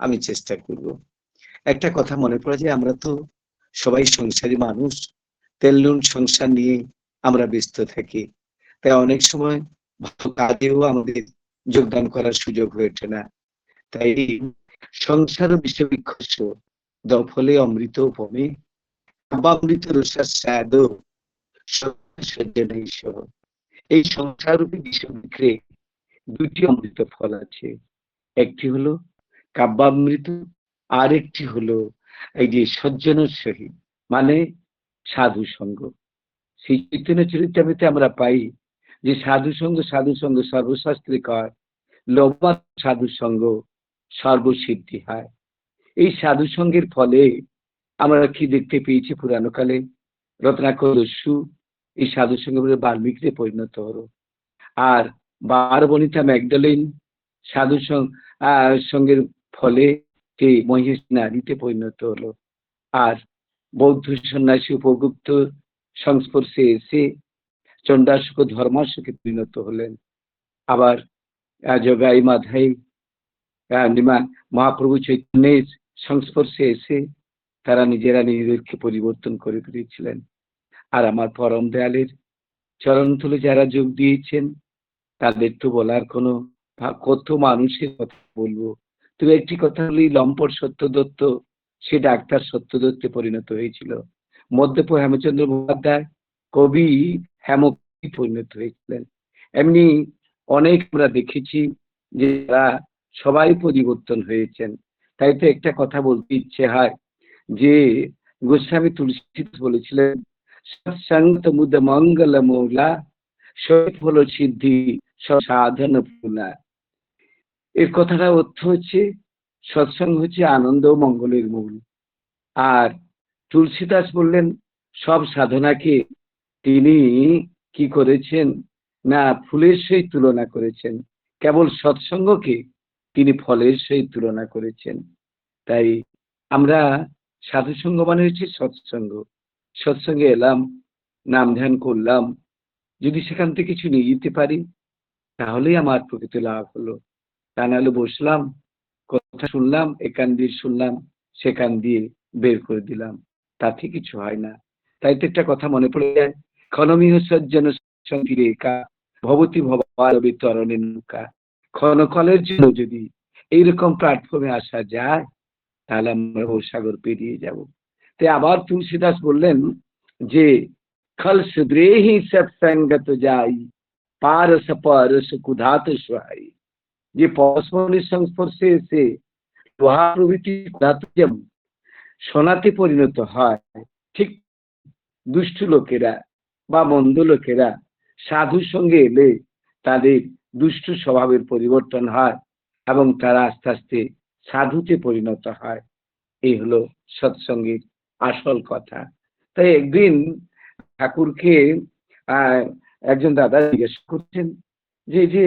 আমি চেষ্টা করব। একটা কথা মনে পড়ে যে আমরা তো সবাই সংসারী মানুষ। তেল, নুন, সংসার নিয়ে আমরা ব্যস্ত থাকি। তাই অনেক সময় ভালো কাজেও আমাদের যোগদান করার সুযোগ হয়ে ওঠে না। তাই সংসার বিশ্ববিক্ষস দফলে অমৃত উপমে অমৃত রসার স্বাদ এই সংসাররূপী বিশ্ববিক্রে দুটি অমৃত ফল আছে। একটি হলো কাব্যামৃত আর একটি হলো এই যে সজ্জনের সহিত মানে সাধু সঙ্গ। সেই চৈতন্য চরিত্রামিতে আমরা পাই যে সাধু সঙ্গ সাধু সঙ্গ সর্বশাস্ত্রে কয় লবাত সাধু সঙ্গ সর্বসিদ্ধি হয়। এই সাধু সঙ্গের ফলে আমরা কি দেখতে পেয়েছি পুরানো কালে রত্নাকর দস্যু এই সাধু সঙ্গে বলে বাল্মীকিতে পরিণত হলো। আর বার বনিতা ম্যাগডালিন, সাধু সঙ্গের ফলে সে মহেশ নারীতে পরিণত হলো। আর বৌদ্ধ সন্ন্যাসী উপগুপ্ত সংস্পর্শে এসে চণ্ডাশুক ধর্মাশুকে পরিণত হলেন। আবার জগাই মাধাই মহাপ্রভু চৈতন্যের সংস্পর্শে এসে তারা নিজেরা নিজেদেরকে পরিবর্তন করে ফিরেছিলেন আর আমার পরম দয়ালের চরণ তুলে যারা যোগ দিয়েছেন, তাদের তো বলার কোনো কত মানুষের কথা বলব। তবে একটি কথা হলেই লম্পট সত্য দত্ত সে ডাক্তার সত্য দত্তে পরিণত হয়েছিল। মধ্যপ হেমচন্দ্র মুখোপাধ্যায় কবি হেমকবি পরিণত হয়েছিলেন। এমনি অনেক আমরা দেখেছি যে তারা সবাই পরিবর্তন হয়েছেন। তাই তো একটা কথা বলতে ইচ্ছে হয় যে, গোস্বামী তুলসী বলেছিলেন সৎসঙ্গ মুদ মঙ্গল মৌলা সব হলো সিদ্ধি সাধন পুনা এর কথাটা অর্থ হচ্ছে সৎসঙ্গ হচ্ছে আনন্দ ও মঙ্গলের মূল। আর তুলসীদাস বললেন, সব সাধনাকে তিনি কি করেছেন? না, ফুলের সহিত তুলনা করেছেন। কেবল সৎসঙ্গকে তিনি ফলের সহিত তুলনা করেছেন। তাই আমরা সাধুসঙ্গ মানে হচ্ছে সৎসঙ্গ। সৎসঙ্গে এলাম, নাম ধ্যান করলাম, যদি সেখান থেকে কিছু নিয়ে যেতে পারি, তাহলেই আমার প্রকৃত লাভ হলো। তা বসলাম, কথা শুনলাম, একান দিয়ে শুনলাম, সেখান দিয়ে বের করে দিলাম। তাতে কিছু হয় না। তাই তো একটা কথা মনে পড়ে যায়, ক্ষণমিহ সজ্জন ভবতী ভবারবী তরণের নৌকা। ক্ষণকলের জন্য যদি এইরকম প্ল্যাটফর্মে আসা যায়, তাহলে আমরা সাগর পেরিয়ে যাব। তাই আবার তুলসীদাস বললেন যে, খল সুদ্রেহি সৎসঙ্গত যাই, পারস পরস কুধাত সোহাই যে পরস্পরের সংস্পর্শে এসে লোহা প্রভৃতি সোনাতে পরিণত হয়, ঠিক দুষ্ট লোকেরা বা মন্দ লোকেরা সাধুর সঙ্গে এলে তাদের দুষ্ট স্বভাবের পরিবর্তন হয় এবং তারা আস্তে আস্তে সাধুতে পরিণত হয়। এই হলো সৎসঙ্গের আসল কথা। তাই একদিন ঠাকুরকে একজন দাদা জিজ্ঞেস করছেন যে যে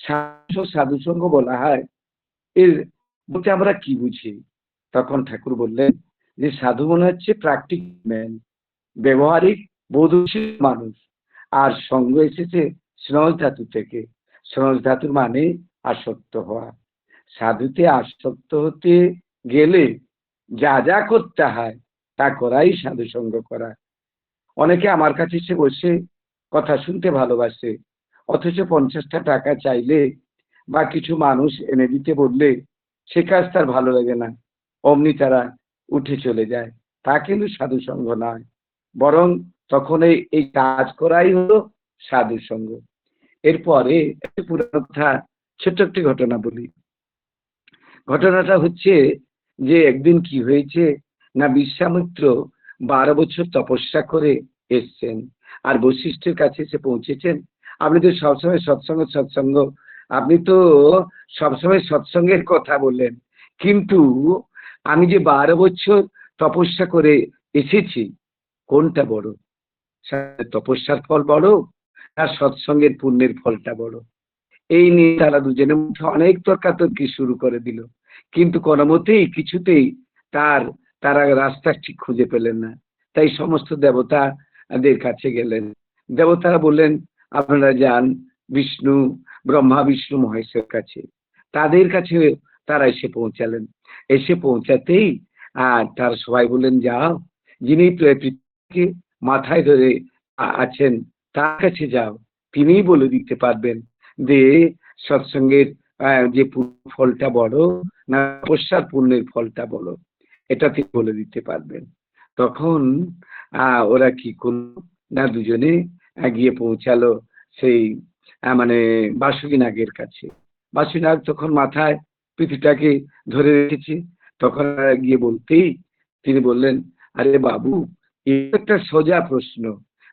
সাধু সঙ্গ বলা হয়, এর বলতে আমরা কি বুঝি? তখন ঠাকুর বললেন যে সাধু মনে হচ্ছে প্রাকটিক ম্যান ব্যবহারিক বোধশীল মানুষ। আর সঙ্গ এসেছে স্নজ ধাতু থেকে। স্নজ ধাতুর মানে আসক্ত হওয়া। সাধুতে আসক্ত হতে গেলে যা যা করতে হয়, তা করাই সাধু সঙ্গ করা। অনেকে আমার কাছে এসে বসে কথা শুনতে ভালোবাসে। অথচ পঞ্চাশটা টাকা চাইলে বা কিছু মানুষ এনে দিতে বললে সে কাজ তার ভালো লাগে না। অমনি তারা উঠে চলে যায়। তা কিন্তু সাধু সঙ্গ নয়। বরং তখন এই কাজ করাই হলো সাধু সঙ্গ এরপরে একটি কথা, ছোট্ট একটি ঘটনা বলি। ঘটনাটা হচ্ছে যে একদিন কি হয়েছে না বিশ্বামিত্র বারো বছর তপস্যা করে এসছেন। আর বৈশিষ্ট্যের কাছে এসে পৌঁছেছেন আপনি তো সবসময় সৎসঙ্গ সৎসঙ্গ। আপনি তো সবসময় সৎসঙ্গের কথা বললেন। কিন্তু আমি যে বারো বছর তপস্যা করে এসেছি, কোনটা বড়? তপস্যার ফল বড় আর সৎসঙ্গের পুণ্যের ফলটা বড়? এই নিয়ে তারা দুজনের মধ্যে অনেক তর্কাতর্কি শুরু করে দিল। কিন্তু কোনো মতেই কিছুতেই তার, তারা রাস্তা ঠিক খুঁজে পেলেন না। তাই সমস্ত দেবতাদের কাছে গেলেন। দেবতারা বললেন আপনারা যান, বিষ্ণু, ব্রহ্মা, বিষ্ণু মহেশের কাছে। তাদের কাছে তারা এসে পৌঁছালেন। এসে পৌঁছাতেই, আর তার সবাই বললেন, যাও, যিনি পৃথিবীকে মাথায় ধরে আছেন, তার কাছে যাও। তিনিই বলে দিতে পারবেন যে, সৎসঙ্গের যে ফলটা বড়, না তপস্যার পুণ্যের ফলটা বড়, এটা তিনি বলে দিতে পারবেন। তখন ওরা কি করল? না দুজনে গিয়ে পৌঁছালো সেই মানে বাসুকি নাগের কাছে। বাসুকি নাগ তখন মাথায় পৃথিবীটাকে ধরে রেখেছে। তখন গিয়ে বলতেই তিনি বললেন, আরে বাবু একটা সোজা প্রশ্ন।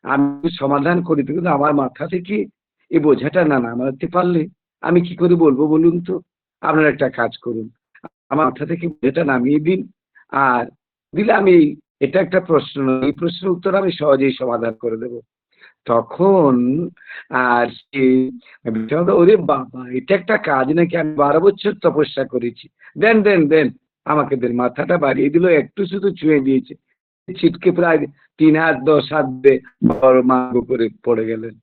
আমি সমাধান করি কিন্তু আমার মাথা থেকে এই বোঝাটা না নামাতে পারলে আমি কি করে বলব বলুন তো? আপনারা একটা কাজ করুন। আমার মাথা থেকে বোঝাটা নামিয়ে দিন। আর দিলে আমি, এটা একটা প্রশ্ন এই প্রশ্নের উত্তর আমি সহজেই সমাধান করে দেব। তখন আর ওরে বাবা, এটা একটা কাজ নাকি? আমি বারো বছর তপস্যা করেছি। দেন দেন দেন, আমাকে দেন মাথাটা বাড়িয়ে দিল, একটু শুধু ছুঁয়ে দিয়েছে। ছিটকে প্রায় তিন হাত, দশ হাত দিয়ে বড় মাঙ্গ করে পড়ে গেলেন।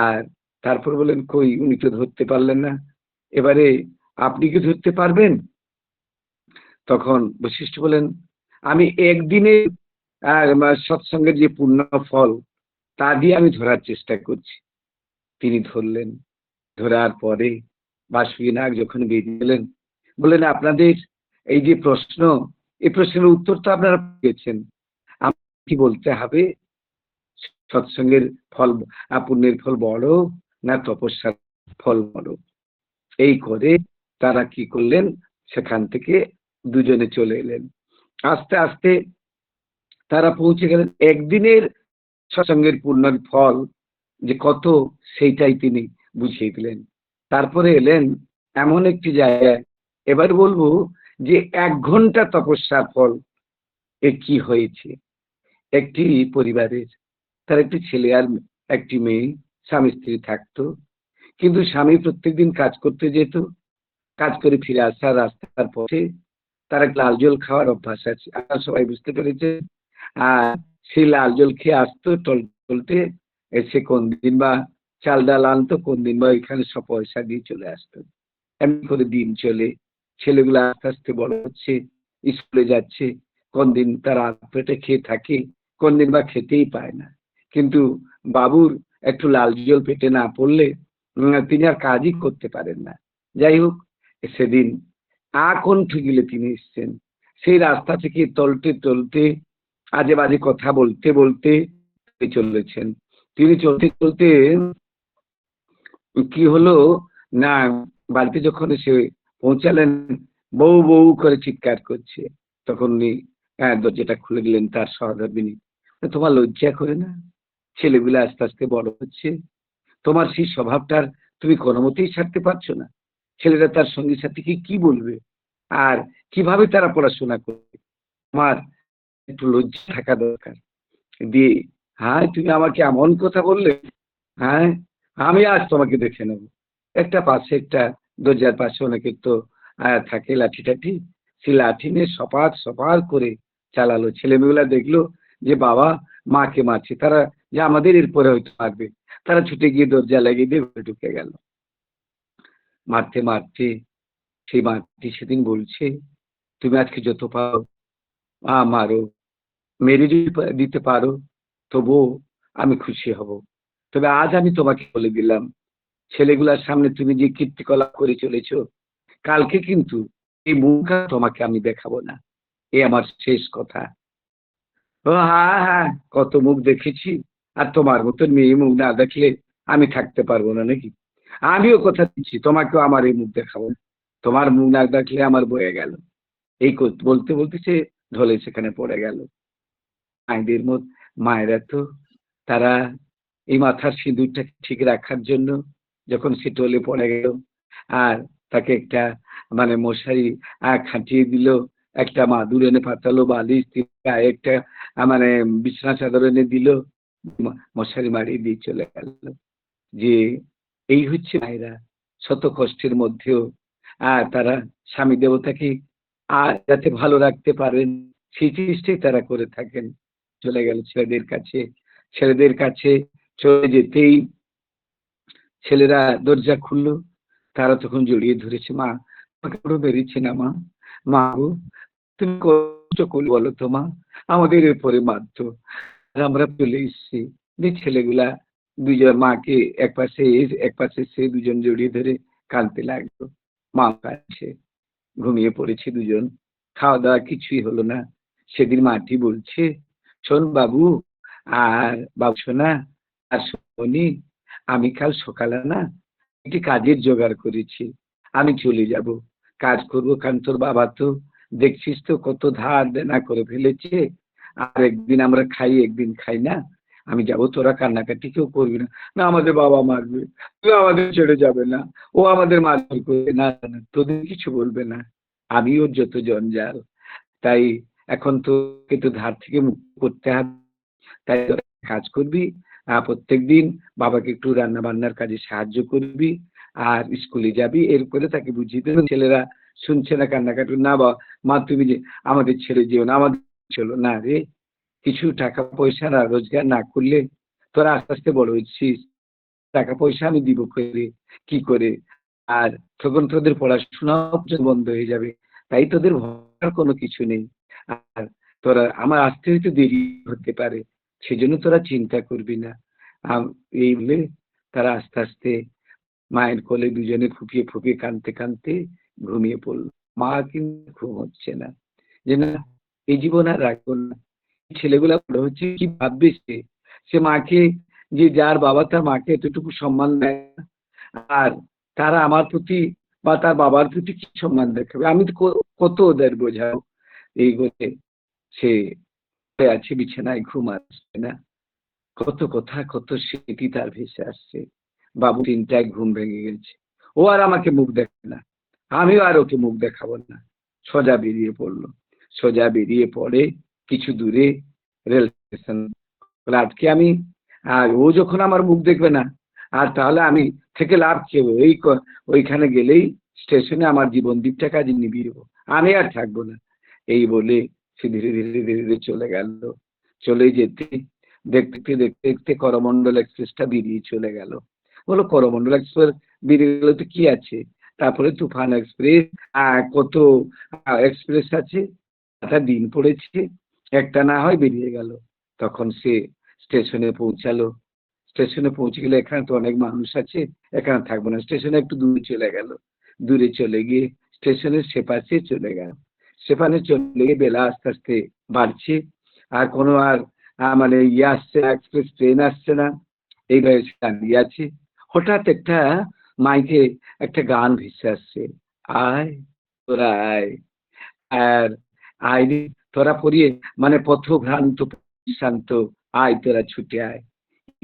আর তারপর বলেন কই, উনি তো ধরতে পারলেন না। এবারে আপনি কি ধরতে পারবেন? তখন বৈশিষ্ট্য বলেন আমি একদিনে সৎসঙ্গের যে পূর্ণ ফল তা দিয়ে আমি ধরার চেষ্টা করছি। তিনি ধরলেন। ধরার পরে বাসুকি নাগ যখন বেরিয়ে গেলেন বললেন, আপনাদের এই যে প্রশ্ন এই প্রশ্নের উত্তর তো আপনারা পেয়েছেন। কি বলতে হবে? সৎসঙ্গের ফল, পুণ্যের ফল বড় না তপস্যার ফল বড়? এই করে তারা কি করলেন? সেখান থেকে দুজনে চলে এলেন। আস্তে আস্তে তারা পৌঁছে গেলেন। একদিনের সৎসঙ্গের পূর্ণের ফল যে কত, সেইটাই তিনি বুঝিয়ে দিলেন। তারপরে এলেন এমন একটি জায়গায়। এবার বলব যে এক ঘণ্টা তপস্যার ফল এ কি হয়েছে? একটি পরিবারের, তার একটি ছেলে আর একটি মেয়ে, স্বামী স্ত্রী থাকতো। কিন্তু স্বামী প্রত্যেকদিন কাজ করতে যেত, কাজ করে ফিরে আসার রাস্তার পথে। তার লাল জল খাওয়ার অভ্যাস আছে, আর সবাই বুঝতে পেরেছে। আর সেই লাল জল খেয়ে আসতো টলতে টলতে এসে কোন দিন বা চাল ডাল আনতো, কোন দিন বা এখানে সব পয়সা দিয়ে চলে আসতো। এমনি করে দিন চলে। ছেলেগুলো আস্তে আস্তে বড় হচ্ছে, স্কুলে যাচ্ছে, কোন দিন তারা পেটে খেয়ে থাকে, কোন দিন বা খেতেই পায় না। কিন্তু বাবুর একটু লাল জল পেটে না পড়লে তিনি আর কাজই করতে পারেন না। যাই হোক, সেদিন আকণ্ঠ গিলে তিনি এসছেন? সেই রাস্তা থেকে তলতে তলতে আজে বাজে কথা বলতে বলতে চলেছেন। তিনি চলতে চলতে কি হলো? না, বাড়িতে যখন এসে পৌঁছালেন, বউ বউ করে চিৎকার করছে। তখন উনি হ্যাঁ দরজাটা খুলে দিলেন তার সহধর্মিনী। তোমার লজ্জা করে না? ছেলেগুলো আস্তে আস্তে বড় হচ্ছে। তোমার সেই স্বভাবটার তুমি কোনো মতেই ছাড়তে পারছ না। ছেলেরা তার সঙ্গী সাথীকে কি বলবে? আর কীভাবে তারা পড়াশোনা করবে? আমার একটু লজ্জা থাকা দরকার। দিয়ে হ্যাঁ তুমি আমাকে এমন কথা বললে হ্যাঁ আমি আজ তোমাকে দেখে নেব। একটা পাশে একটা দরজার পাশে অনেকের তো থাকে লাঠি টাঠি সেই লাঠি নিয়ে সপার সপার করে চালালো। ছেলেমেয়েগুলা দেখল যে, বাবা, মাকে মারছে। তারা যে আমাদের এরপরে হয়তো মারবে। তারা ছুটে গিয়ে দরজা লাগিয়ে দিয়ে ঘরে ঢুকে গেল। মারতে মারতে, সেই মাটি সেদিন বলছে, তুমি আজকে যত পারো মা মারো, মেরে যদি দিতে পারো, তবুও আমি খুশি হব। তবে আজ আমি তোমাকে বলে দিলাম, ছেলেগুলার সামনে তুমি যে কীর্তিকলাপ করে চলেছ, কালকে কিন্তু এই মুখ তোমাকে আমি দেখাবো না। এ আমার শেষ কথা। ও হ্যাঁ হ্যাঁ কত মুখ দেখেছি, আর তোমার মতন মেয়ে মুখ না দেখলে আমি থাকতে পারব না নাকি? আমিও কথা দিচ্ছি, তোমাকেও আমার এই মুখ দেখাবো। তোমার মুখ না দেখলে আমার বয়ে গেল। এই বলতে বলতে সে ঢলে সেখানে পড়ে গেল। মায়েদের মত মায়েরা তো তারা এই মাথার সিঁদুরটা ঠিক রাখার জন্য যখন সে টলে পড়ে গেল আর তাকে একটা মানে মশারি খাটিয়ে দিল, একটা মাদুর এনে পাতালো, বালিশ একটা মানে বিছানা চাদর এনে দিল মশারি মারিয়ে দিয়ে চলে গেল। যে এই হচ্ছে মায়েরা শত কষ্টের মধ্যেও আর তারা স্বামী দেবতাকে আর যাতে ভালো রাখতে পারেন, সেই চেষ্টাই তারা করে থাকেন। চলে গেল ছেলেদের কাছে। ছেলেদের কাছে চলে যেতেই ছেলেরা দরজা খুললো। তারা তখন জড়িয়ে ধরেছে, মা পুরো বেরিয়েছে না, মা। মা গো, তুমি কষ্ট করলে বলো তো, মা। আমাদের এরপরে বাধ্য আমরা চলে এসেছি। যে ছেলেগুলা দুজন মাকে এক পাশে এক পাশে সে দুজন জড়িয়ে ধরে কাঁদতে লাগল। মা কাঁদছে। ঘুমিয়ে পড়েছে দুজন। খাওয়া দাওয়া কিছুই হলো না। সেদিন মাটি বলছে, শোন বাবু, আর বাবু শোনা আর শোনি আমি কাল সকালে না একটি কাজের জোগাড় করেছি। আমি চলে যাব। কাজ করব কারণ তোর বাবা তো দেখছিস তো কত ধার দেনা করে ফেলেছে। আর একদিন আমরা খাই, একদিন খাই না। আমি যাব, তোরা কান্নাকাটি কেউ করবি না। না, আমাদের বাবা মারবে। তুই আমাদের ছেড়ে যাবে না। ও আমাদের মারধর করবে। না তোদের কিছু বলবে না। আমি ওর যত জঞ্জাল। তাই এখন তোকে তো ধার থেকে মুক্ত করতে হবে। তাই কাজ করবি প্রত্যেক দিন বাবাকে একটু রান্না বান্নার কাজে সাহায্য করবি আর স্কুলে যাবি। এরপরে তাকে বুঝিয়ে দেবে, ছেলেরা শুনছে না কান্নাকাটি। না, বা, মা, তুমি যে, আমাদের ছেড়ে যেও না, আমাদের চলো। না রে কিছু টাকা পয়সা না, রোজগার না করলে তোরা আস্তে আস্তে বড় হচ্ছিস। টাকা পয়সা আমি দিব করে কি করে? আর তখন তোদের পড়াশোনা বন্ধ হয়ে যাবে। তাই তোদের ভয়ার কোনো কিছু নেই। আর তোরা, আমার আসতে হয়তো দেরি হতে পারে। সেজন্য তোরা চিন্তা করবি না। এই বলে তারা আস্তে আস্তে মায়ের কোলে দুজনে ফুপিয়ে ফুপিয়ে কাঁদতে কাঁদতে ঘুমিয়ে পড়ল। মা কিন্তু ঘুম হচ্ছে না। যে না এই জীবন আর রাখব না। ছেলেগুলা হচ্ছে কি ভাববে সে সে মাকে, যে যার বাবা তার মাকে এতটুকু সম্মান দেয় আর তারা আমার প্রতি বা তার বাবার প্রতি কি সম্মান দেখাবে? আমি তো কত ওদের বোঝাও এই বলে সে আছে, বিছানায় ঘুম আসছে না? কত কথা, কত স্মৃতি তার ভেসে আসছে। বাবু তিনটায় ঘুম ভেঙে গেছে। ও আর আমাকে মুখ দেখে না। আমিও আর ওকে মুখ দেখাবো না। সোজা বেরিয়ে পড়ল। সোজা বেরিয়ে পড়ে কিছু দূরে রেল স্টেশন আজকে আমি, আর ও যখন আমার মুখ দেখবে না, আর তাহলে আমি থেকে লাভ? ওই ক- ওইখানে গেলেই স্টেশনে আমার জীবন দ্বীপটা কাজে নিবিয়ে দেবো। আমি আর থাকব না। এই বলে সে ধীরে ধীরে ধীরে ধীরে চলে গেল। চলে যেতে, দেখতে দেখতে দেখতে করমন্ডল এক্সপ্রেসটা বেরিয়ে চলে গেল। বলো করমন্ডল এক্সপ্রেস বেরিয়ে গেলে তো কি আছে? তারপরে তুফান এক্সপ্রেস কত এক্সপ্রেস আছে? দিন পড়েছে। একটা না হয় বেরিয়ে গেল। তখন সে স্টেশনে পৌঁছালো। স্টেশনে পৌঁছে গেলে এখানে তো অনেক মানুষ আছে, এখানে থাকব না। স্টেশনে একটু দূরে চলে গেল। দূরে চলে গিয়ে স্টেশনের সেপাশে চলে গেল। সেখানে চলে গিয়ে বেলা আস্তে আস্তে বাড়ছে। আর কোনো আর মানে ইয়ে আসছে না এক্সপ্রেস ট্রেন আসছে না। এইভাবে দাঁড়িয়ে আছে। হঠাৎ একটা মাইকে একটা গান ভেসে আসছে। আয়, তোরা আয়। আর আয় তোরা পড়িয়ে মানে পথভ্রান্ত শান্ত আয় তোরা ছুটে আয়।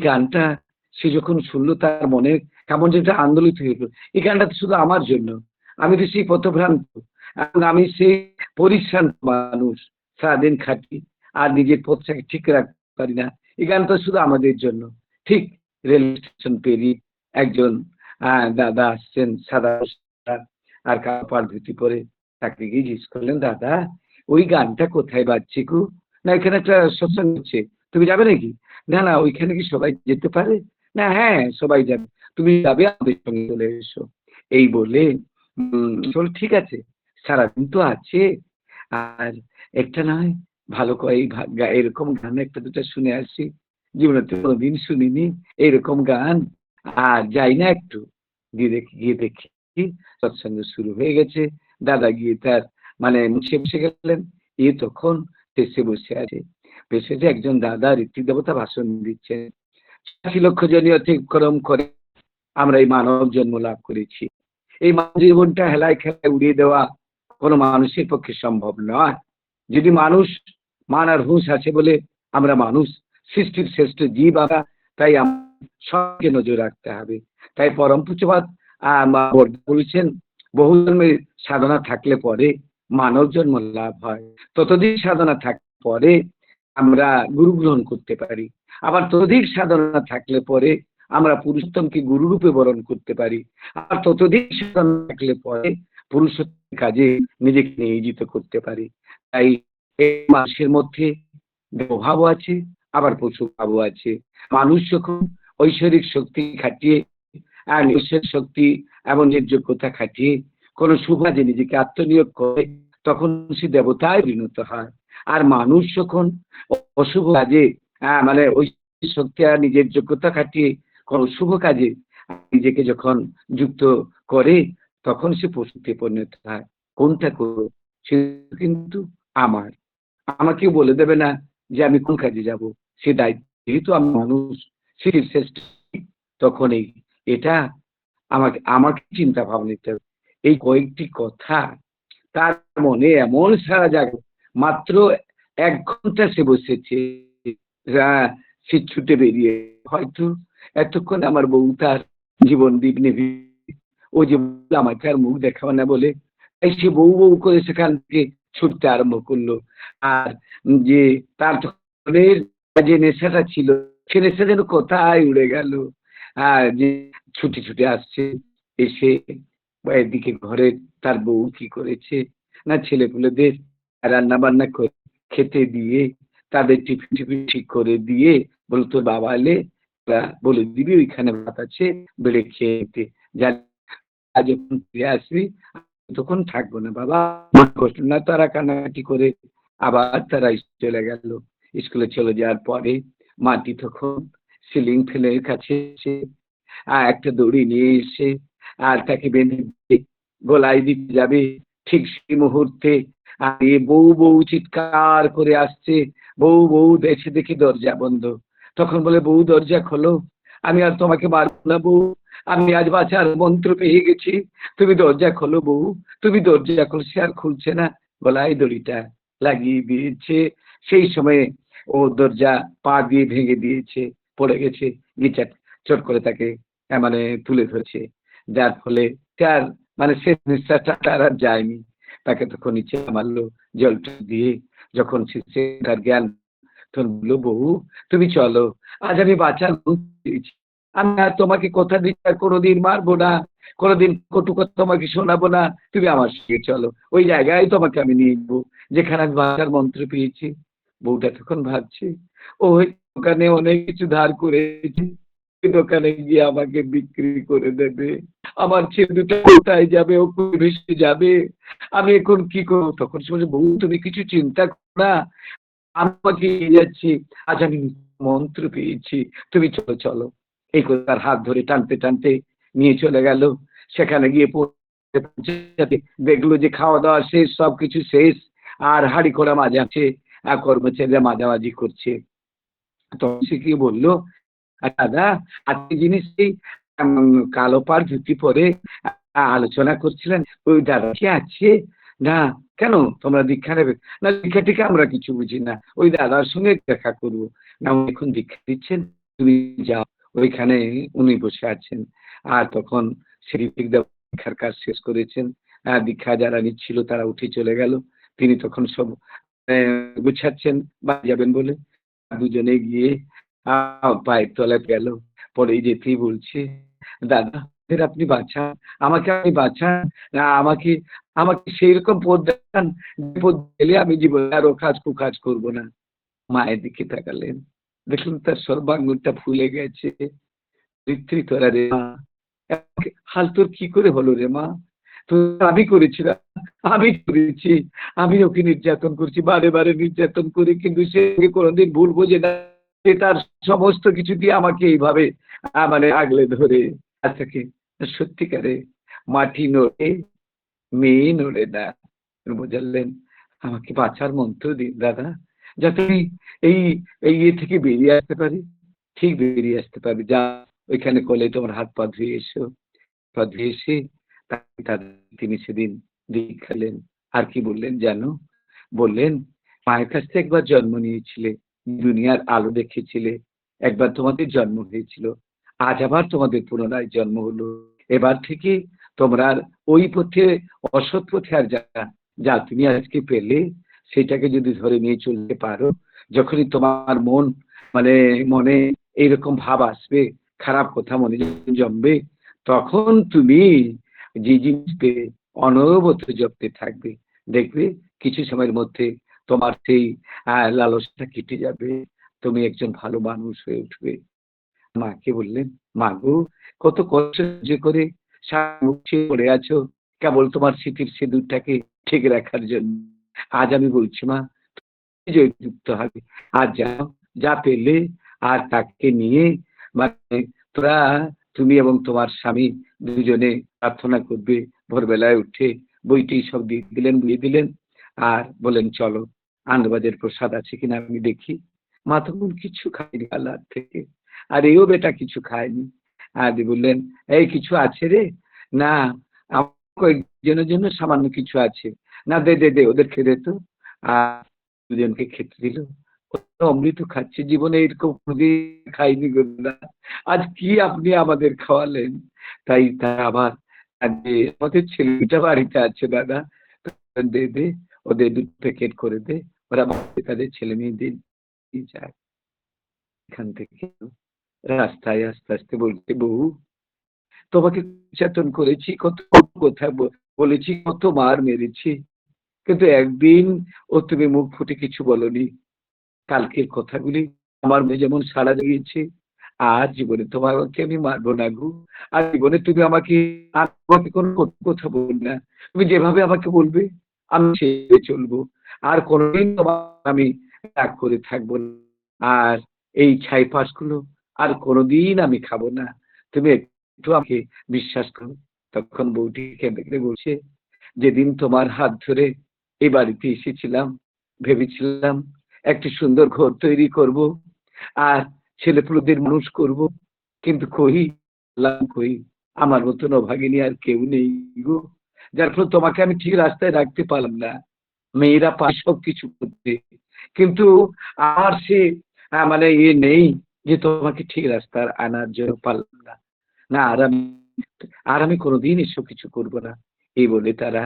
গানটা সে যখন শুনলো তার মনে কেমন যেটা আন্দোলিত হয়ে গেল। এই গানটা শুধু আমার জন্য। আমি তো সেই পথভ্রান্ত। এবং আমি সেই পরিশ্রান্ত মানুষ। সারাদিন খাটি। আর নিজের পথটাকে ঠিক রাখতে পারি না। এই গানটা শুধু আমাদের জন্য। ঠিক রেল স্টেশন পেরিয়ে একজন দাদা আসছেন সাদা আর কাপড় ধুতি পরে। তাকে গিয়ে জিজ্ঞেস করলেন, দাদা ওই গানটা কোথায় বাজছে গো? না, এখানে একটা সৎসঙ্গ হচ্ছে। তুমি যাবে নাকি? না না, ওইখানে কি সবাই যেতে পারে? না হ্যাঁ সবাই যাবে। তুমি যাবে আমাদের সঙ্গে চলে এসো। এই বলে চল, ঠিক আছে। সারাদিন তো আছে। আর একটা নয় ভালো এই এরকম গান একটা দুটো শুনে আসি। জীবনে তো কোনোদিন শুনিনি এরকম গান। আর যাই না একটু। গিয়ে দেখি গিয়ে দেখি। সৎসঙ্গ শুরু হয়ে গেছে। দাদা গিয়ে তার মানে মুছে বসে গেলেন। এ তখন দেশে বসে আছে। বেশে যে একজন দাদা ঋত্বিক দেবতা ভাষণ দিচ্ছেন। আশি লক্ষ জনই অতিক্রম করে আমরা এই মানব জন্ম লাভ করেছি। এই মানব জীবনটা হেলায় খেলায় উড়িয়ে দেওয়া কোনো মানুষের পক্ষে সম্ভব নয়। যদি মানুষ মান আর হুঁশ আছে বলে আমরা মানুষ, সৃষ্টির শ্রেষ্ঠ জীব আমরা, তাই সবকে নজর রাখতে হবে। তাই পরম পুজোবাদ বলেছেন, বহু জন্মের সাধনা থাকলে পরে মানব জন্ম লাভ হয়। ততদিন সাধনা থাকলে পরে আমরা গুরু গ্রহণ করতে পারি। আবার ততোধিক সাধনা থাকলে পরে আমরা পুরুষোত্তমকে গুরুরূপে বরণ করতে পারি। আর ততোধিক সাধনা থাকলে পরে পুরুষোত্তম কাজে নিজেকে নিয়োজিত করতে পারি। তাই মানুষের মধ্যে দেবভাবও আছে, আবার পশু ভাবও আছে। মানুষ যখন ঐশ্বরিক শক্তি খাটিয়ে, আর ঐশ্বরিক শক্তি এবং নির্যোগ্যতা খাটিয়ে কোনো শুভ কাজে নিজেকে আত্মনিয়োগ করে, তখন সে দেবতায় পরিণত হয়। আর মানুষ যখন অশুভ কাজে মানে ওই শক্তি আর নিজের যোগ্যতা খাটিয়ে কোনো শুভ কাজে নিজেকে যখন যুক্ত করে, তখন সে পশুতে পরিণত হয়। কোনটা করো সে কিন্তু আমার। আমাকেও বলে দেবে না যে আমি কোন কাজে যাব। সে দায়িত্ব, যেহেতু আমি মানুষ, সে শ্রেষ্ঠ তখন এই এটা আমাকে আমাকে চিন্তা ভাবনা নিতে হবে। এই কয়েকটি কথা তার মনে এমন সারা জাগ, মাত্র এক ঘণ্টা সে বসেছে। সে ছুটে বেরিয়ে, হয়তো এতক্ষণ আমার বউ তার জীবন দ্বীপ নেবে। ও যে আমাকে আর মুখ দেখাবে না বলে, তাই সে বউ বউ করে সেখান থেকে ছুটতে আরম্ভ করল। আর যে তার যে নেশাটা ছিল, সে নেশা যেন কোথায় উড়ে গেল। আর যে ছুটে ছুটে আসছে, এসে এদিকে ঘরে তার বউ কি করেছে? না ছেলেপুলেদের রান্না বান্না করে খেতে দিয়ে, তাদের টিফিন টিফিন ঠিক করে দিয়ে, বলতো বাবা এলে বলে দিবি, ওইখানে ভাত আছে, বেড়ে খেয়ে যখন ফিরে আসবি তখন থাকব না বাবা। না তারা কানাকাটি করে আবার তারা চলে গেল। স্কুলে চলে যাওয়ার পরে মাটি তখন সিলিং ফেলের কাছে এসে আর একটা দড়ি নিয়ে এসে আর তাকে বেঁধে গলায় দিতে যাবে। ঠিক সেই মুহূর্তে আর এ বউ বউ চিৎকার করে আসছে। বউ বউ, দেখে, দেখি দরজা বন্ধ। তখন বলে, বউ, দরজা খোলো। আমি আর তোমাকে মারবো না, বউ। আমি আজ বাঁচার মন্ত্র পেয়ে গেছি। তুমি দরজা খোলো, বউ। তুমি দরজা খোলো সে আর খুলছে না। গলায় দড়িটা লাগিয়ে দিয়েছে। সেই সময়ে ও দরজা পা দিয়ে ভেঙে দিয়েছে, পড়ে গেছে। গিচাট চট করে তাকে মানে তুলে ধরেছে। যার ফলে তার মানে সে নিঃশ্বাসটা তার আর যায়নি। তাকে তখন নিচে মারলো জলটা দিয়ে যখন সে তার জ্ঞান তখন বলল, বউ, তুমি চলো, আজ আমি বাঁচার আমি আর তোমাকে কথা দিচ্ছি আর কোনোদিন মারবো না, কোনোদিন কটু কথা তোমাকে শোনাবো না। তুমি আমার সঙ্গে চলো, ওই জায়গায় তোমাকে আমি নিয়ে যাব যেখানে আমি বাঁচার মন্ত্র পেয়েছি। বউটা তখন ভাবছে, ও দোকানে অনেক কিছু ধার করেছে। দোকানে গিয়ে আমাকে বিক্রি করে দেবে। আমার ছেলে কোথায় যাবে ও ভেসে যাবে। আমি এখন কি করব? তখন সে বলছে, বউ তুমি কিছু চিন্তা করো না। আমি তোমাকে নিয়ে যাচ্ছি। আজ আমি মন্ত্র পেয়েছি। তুমি চলো চলো। এই করে তার হাত ধরে টানতে টানতে নিয়ে চলে গেল। সেখানে গিয়ে দেখল যে খাওয়া দাওয়া শেষ সব কিছু শেষ আর হাড়ি করা মাজাচ্ছে আর কর্মচারীরা মাঝামাঝি করছে। তখন সে কি বলল "আর দাদা আজকে এই উম, কালো পাড় ধুতি পরে আলোচনা করছিলেন ওই দাদা কি আছে? না কেন? তোমরা দীক্ষা নেবে। না দীক্ষা টিকা আমরা কিছু বুঝি না। ওই দাদার সঙ্গে দেখা করব। না এখন দীক্ষা দিচ্ছেন তুমি যাও। ওইখানে উনি বসে আছেন। আর তখন শ্রীপিক দেব দীক্ষার কাজ শেষ করেছেন। দীক্ষা যারা নিচ্ছিল তারা উঠে চলে গেল। তিনি তখন সব গুছাচ্ছেন বা যাবেন বলে। দুজনে গিয়ে পায়ের তলায় গেল। পরে যেতেই বলছে, দাদা আপনি বাঁচান, আমাকে আপনি বাঁচান আমাকে আমাকে সেই রকম পথ দেখান পথ গেলে আমি জীবনে আরও কাজ কুকাজ করব না। মায়ের দিকে তাকালেন। দেখলেন তার সর্বাঙ্গটা ফুলে গেছে। ঋত্রি তোরা রে মা হাল তোর কি করে হলো রে মা? তো আমি করেছিলাম আমি করেছি, আমি ওকে নির্যাতন করছি, বারে বারে নির্যাতন করে, কিন্তু সে কোনোদিন ভুল বোঝে না। সে তার সমস্ত কিছু দিয়ে আমাকে এইভাবে মানে আগলে ধরে আচ্ছাকে সত্যিকারে মাটি নড়ে, মেয়ে নড়ে না। বোঝালেন আমাকে বাঁচার মন্ত্র দিন দাদা, যাতে এই এই ইয়ে থেকে বেরিয়ে আসতে পারি, ঠিক বেরিয়ে আসতে পারবে যা ওইখানে কলে তোমার হাত পা ধুয়ে এসো। পা ধুয়ে এসে তিনি সেদিন দেখালেন। আর কি বললেন জানো? বললেন, মায়ের কাছ থেকে একবার জন্ম নিয়েছিলে। দুনিয়ার আলো দেখেছিলে, একবার তোমাদের জন্ম হয়েছিল, আজ আবার তোমাদের পুনরায় জন্ম হলো। এবার থেকে তোমরা ওই পথে, অসৎ পথে আর যা যা তুমি আজকে পেলে, সেটাকে যদি ধরে নিয়ে চলতে পারো, যখনই তোমার মন মানে মনে এইরকম ভাব আসবে, খারাপ কথা মনে জমবে, তখন তুমি যে জিনিস পেয়ে অনবরত জপতে থাকবে। দেখবে কিছু সময়ের মধ্যে তোমার সেই লালসটা কেটে যাবে। তুমি একজন ভালো মানুষ হয়ে উঠবে। মাকে বললেন, মা গো, কত কষ্ট যে করে পড়ে আছো। কেবল তোমার স্মৃতির সিঁদুরটাকে ঠিক রাখার জন্য। আজ আমি বলছি, মা যুক্ত হবে। আর যাও, যা পেলে আর তাকে নিয়ে মানে তোরা, তুমি এবং তোমার স্বামী দুজনে প্রার্থনা করবে। ভোরবেলায় উঠে বইটি সব দিয়ে দিলেন বুঝিয়ে দিলেন। আর বলেন চলো। আনন্দবাজার প্রসাদ আছে কিনা আমি দেখি। মা তখন কিছু খায়নি আল্লাহ থেকে। আর এও বেটা কিছু খায়নি। আর বললেন, এই কিছু আছে রে? না কয়েকজনের জন্য সামান্য কিছু আছে। না, দে দে দে ওদের খেতে তো। আর দুজনকে খেতে দিল। অমৃত খাচ্ছে। জীবনে এরকম খাইনি গো দাদা। আজ কি আপনি আমাদের খাওয়ালেন? তাই তারা আবার আমাদের ছেলেটা বাড়িতে আছে দাদা। দে দে, ওদের দু প্যাকেট করে দে। ওরা তাদের ছেলে মেয়েদের যায়। এখান থেকে রাস্তায় আস্তে আস্তে বলছে, বউ, তোমাকে নির্যাতন করেছি, কত কথা বলেছি, কত মার মেরেছি, কিন্তু একদিন ও তুমি মুখ ফুটে কিছু বলনি। কালকের কথাগুলি আমার মেয়ে যেমন সাড়া দিয়েছে আর জীবনে তোমাকে আমি মারবো না গো। আর জীবনে তুমি আমাকে আর আমাকে কোনো কথা বল না। তুমি যেভাবে আমাকে বলবে, আমি সেভাবে চলবো। আর কোনোদিন তোমার আমি রাগ করে থাকব না। আর এই ছাই পাশগুলো আর কোনোদিন আমি খাব না। তুমি একটু আমাকে বিশ্বাস করো। তখন বউটি কেঁদে কেঁদে বলছে, যেদিন তোমার হাত ধরে এই বাড়িতে এসেছিলাম, ভেবেছিলাম একটি সুন্দর ঘর তৈরি করব আর ছেলেপুলেদের মানুষ করব, কিন্তু লাভ কই আমার মতন অভাগিনী আর কেউ নেই গো। যার ফলে তোমাকে আমি ঠিক রাস্তায় রাখতে পারলাম না। মেয়েরা পায় সব কিছু করতে। কিন্তু আমার সে মানে ইয়ে নেই যে তোমাকে ঠিক রাস্তার আনার জন্য পারলাম না। না, আর আমি আর আমি কোনোদিন এসব কিছু করব না। এই বলে তারা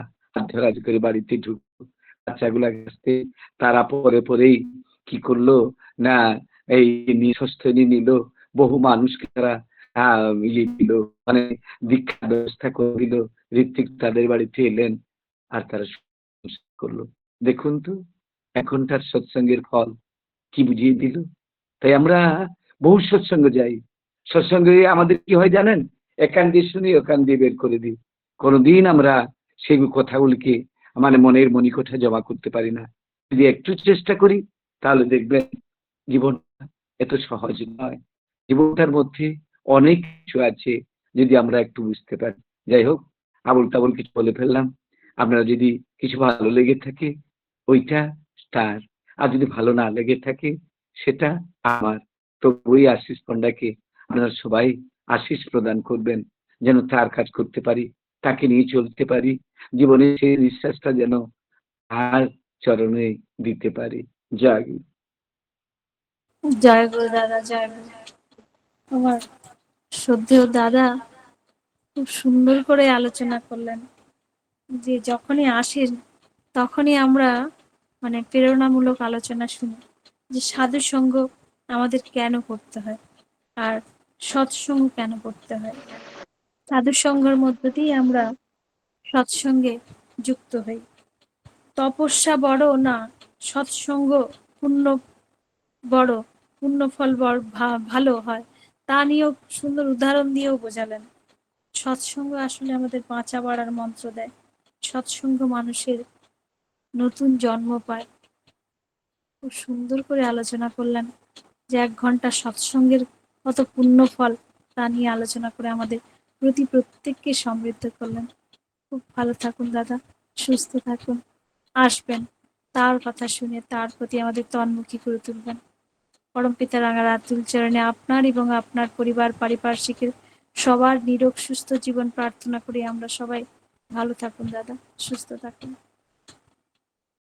রাজ করে বাড়িতে ঢুকলো বাচ্চাগুলা আসতে, তারা পরে পরেই কি করল? না, এই নিঃস্বস্থানী নিল। বহু মানুষকে তারা ইয়ে দিল। মানে দীক্ষা ব্যবস্থা করে দিল। ঋত্বিক তাদের বাড়িতে এলেন। আর তারা করল। দেখুন তো, এখনকার সৎসঙ্গের ফল কি বুঝিয়ে দিল? তাই আমরা বহু সৎসঙ্গ যাই। সৎসঙ্গে আমাদের কি হয় জানেন? একান দিয়ে শুনি ওখান দিয়ে বের করে দিই। কোনোদিন আমরা সেই কথাগুলিকে মানে মনের মণিকোঠা জমা করতে পারি না। যদি একটু চেষ্টা করি, তাহলে দেখবেন জীবন এত সহজ নয়। জীবনটার মধ্যে অনেক কিছু আছে যদি আমরা একটু বুঝতে পারি। যাই হোক আবল তাবল কিছু বলে ফেললাম। আপনারা যদি কিছু ভালো লেগে থাকে, ওইটা তার। আর যদি ভালো না লেগে থাকে, সেটা আমার। তো ওই আশিস পণ্ডাকে আপনারা সবাই আশিস প্রদান করবেন, যেন তার কাজ করতে পারি, তাকে নিয়ে চলতে পারি, জীবনে সেই নিঃশ্বাসটা যেন আর চরণে দিতে পারি। জয়। জয় গুরু দাদা, জয় গুরু আমার শ্রদ্ধেয় দাদা খুব সুন্দর করে আলোচনা করলেন। যে যখনই আসেন, তখনই আমরা মানে প্রেরণামূলক আলোচনা শুনি যে সাধু সঙ্গ আমাদের কেন করতে হয় আর সৎসঙ্গ কেন করতে হয়। সাধু সঙ্গের মধ্য দিয়ে আমরা সৎসঙ্গে যুক্ত হই। তপস্যা বড় না, সৎসঙ্গ পূর্ণ বড় পূর্ণ ফল বড় ভালো হয়। তা নিয়েও সুন্দর উদাহরণ দিয়েও বোঝালেন। সৎসঙ্গ আসলে আমাদের বাঁচা বাড়ার মন্ত্র দেয়। সৎসঙ্গ মানুষের নতুন জন্ম পায়। খুব সুন্দর করে আলোচনা করলেন যে এক ঘণ্টা সৎসঙ্গের কত পূর্ণ ফল তা নিয়ে আলোচনা করে আমাদের প্রতি প্রত্যেককে সমৃদ্ধ করলেন। খুব ভালো থাকুন দাদা, সুস্থ থাকুন, আসবেন, তার কথা শুনে তার প্রতি আমাদের তন্মুখী করে তুলবেন। পরম পিতা রাঙা রাতুল চরণে আপনার এবং আপনার পরিবার, পারিপার্শ্বিকের সবার নিরোগ সুস্থ জীবন প্রার্থনা করি আমরা সবাই ভালো থাকুন দাদা। সুস্থ থাকুন।